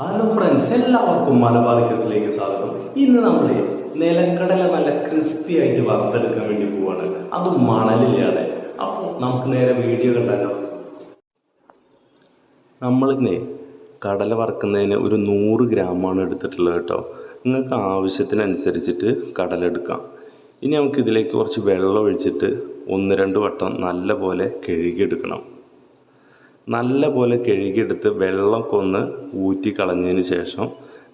Hello friends എല്ലാവർക്കും മലബാർ കിസിലേക്ക് സ്വാഗതം. ഇന്ന് നമ്മൾ നിലക്കടല നല്ല ക്രിസ്പി ആയിട്ട് വറുത്തെടുക്കാൻ വേണ്ടി പോവാണ്. അത് മണലിലാണ്. അപ്പോൾ നമുക്ക് നേരെ വീഡിയോ കണ്ടാലോ? നമ്മളിന്ന് കടല വറുക്കുന്നതിന് ഒരു നൂറ് ഗ്രാമാണ് എടുത്തിട്ടുള്ളത് കേട്ടോ. നിങ്ങൾക്ക് ആവശ്യത്തിനനുസരിച്ചിട്ട് കടല എടുക്കാം. ഇനി നമുക്ക് ഇതിലേക്ക് കുറച്ച് വെള്ളം ഒഴിച്ചിട്ട് ഒന്ന് രണ്ട് വട്ടം നല്ല പോലെ കഴുകിയെടുക്കണം. നല്ല പോലെ കഴുകിയെടുത്ത് വെള്ളമൊക്കെ ഒന്ന് ഊറ്റി കളഞ്ഞതിന് ശേഷം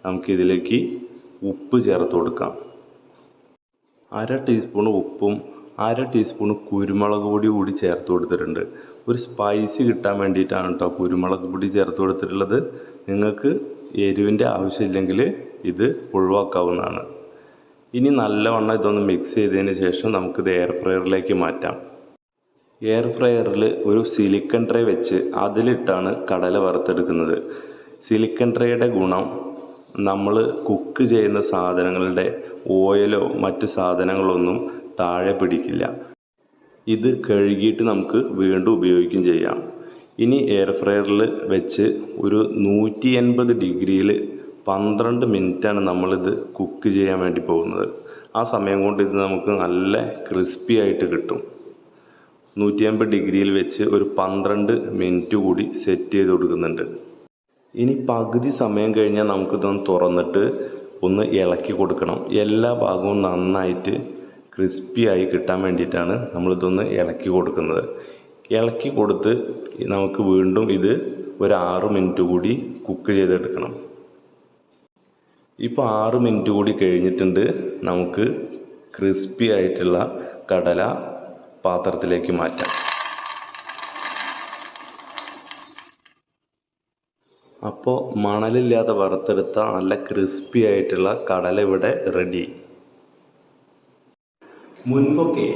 നമുക്കിതിലേക്ക് ഉപ്പ് ചേർത്ത് കൊടുക്കാം. അര ടീസ്പൂൺ ഉപ്പും അര ടീസ്പൂൺ കുരുമുളക് പൊടി കൂടി ചേർത്ത് കൊടുത്തിട്ടുണ്ട്. ഒരു സ്പൈസി കിട്ടാൻ വേണ്ടിയിട്ടാണ് കേട്ടോ കുരുമുളക് പൊടി ചേർത്ത് കൊടുത്തിട്ടുള്ളത്. നിങ്ങൾക്ക് എരിവിന്റെ ആവശ്യമില്ലെങ്കിൽ ഇത് ഒഴിവാക്കാവുന്നതാണ്. ഇനി നല്ലവണ്ണം ഇതൊന്ന് മിക്സ് ചെയ്തതിന് ശേഷം നമുക്കിത് എയർ ഫ്രയറിലേക്ക് മാറ്റാം. എയർ ഫ്രയറിൽ ഒരു സിലിക്കൺ ട്രേ വെച്ച് അതിലിട്ടാണ് കടല വറുത്തെടുക്കുന്നത്. സിലിക്കൺ ട്രേയുടെ ഗുണം നമ്മൾ കുക്ക് ചെയ്യുന്ന സാധനങ്ങളുടെ ഓയിലോ മറ്റു സാധനങ്ങളൊന്നും താഴെ പിടിക്കില്ല. ഇത് കഴുകിയിട്ട് നമുക്ക് വീണ്ടും ഉപയോഗിക്കുകയും ചെയ്യാം. ഇനി എയർ ഫ്രയറിൽ വെച്ച് ഒരു നൂറ്റി എൺപത് ഡിഗ്രിയിൽ പന്ത്രണ്ട് മിനിറ്റാണ് നമ്മളിത് കുക്ക് ചെയ്യാൻ വേണ്ടി പോകുന്നത്. ആ സമയം കൊണ്ട് ഇത് നമുക്ക് നല്ല ക്രിസ്പി ആയിട്ട് കിട്ടും. നൂറ്റി അമ്പത് ഡിഗ്രിയിൽ വെച്ച് ഒരു പന്ത്രണ്ട് മിനിറ്റ് കൂടി സെറ്റ് ചെയ്ത് കൊടുക്കുന്നുണ്ട്. ഇനി പകുതി സമയം കഴിഞ്ഞാൽ നമുക്കിതൊന്ന് തുറന്നിട്ട് ഒന്ന് ഇളക്കി കൊടുക്കണം. എല്ലാ ഭാഗവും നന്നായിട്ട് ക്രിസ്പി ആയി കിട്ടാൻ വേണ്ടിയിട്ടാണ് നമ്മളിതൊന്ന് ഇളക്കി കൊടുക്കുന്നത്. ഇളക്കി കൊടുത്ത് നമുക്ക് വീണ്ടും ഇത് ഒരു ആറ് മിനിറ്റ് കൂടി കുക്ക് ചെയ്തെടുക്കണം. ഇപ്പോൾ ആറ് മിനിറ്റ് കൂടി കഴിഞ്ഞിട്ടുണ്ട് നമുക്ക് ക്രിസ്പി ആയിട്ടുള്ള കടല പാത്രത്തിലേക്ക് മാറ്റാം. അപ്പോൾ മണലില്ലാതെ വറുത്തെടുത്ത നല്ല ക്രിസ്പി ആയിട്ടുള്ള കടല ഇവിടെ റെഡി മുൻപൊക്കെ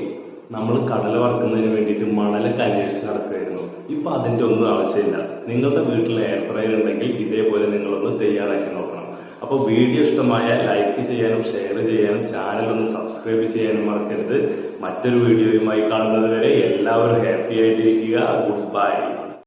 നമ്മൾ കടല വറുക്കുന്നതിന് വേണ്ടിയിട്ട് മണലൊക്കെ അന്വേഷിച്ച് നടക്കുമായിരുന്നു. ഇപ്പം അതിന്റെ ഒന്നും ആവശ്യമില്ല. നിങ്ങളുടെ വീട്ടിൽ എയർ ഫ്രയർ ഉണ്ടെങ്കിൽ ഇതേപോലെ നിങ്ങളൊന്ന് തയ്യാറാക്കി നോക്കണം. അപ്പോൾ വീഡിയോ ഇഷ്ടമായ ലൈക്ക് ചെയ്യാനും ഷെയർ ചെയ്യാനും ചാനൽ ഒന്ന് സബ്സ്ക്രൈബ് ചെയ്യാനും മറക്കരുത്. മറ്റൊരു വീഡിയോയുമായി കാണുന്നത് വരെ എല്ലാവരും ഹാപ്പി ആയിട്ടിരിക്കുക. Good bye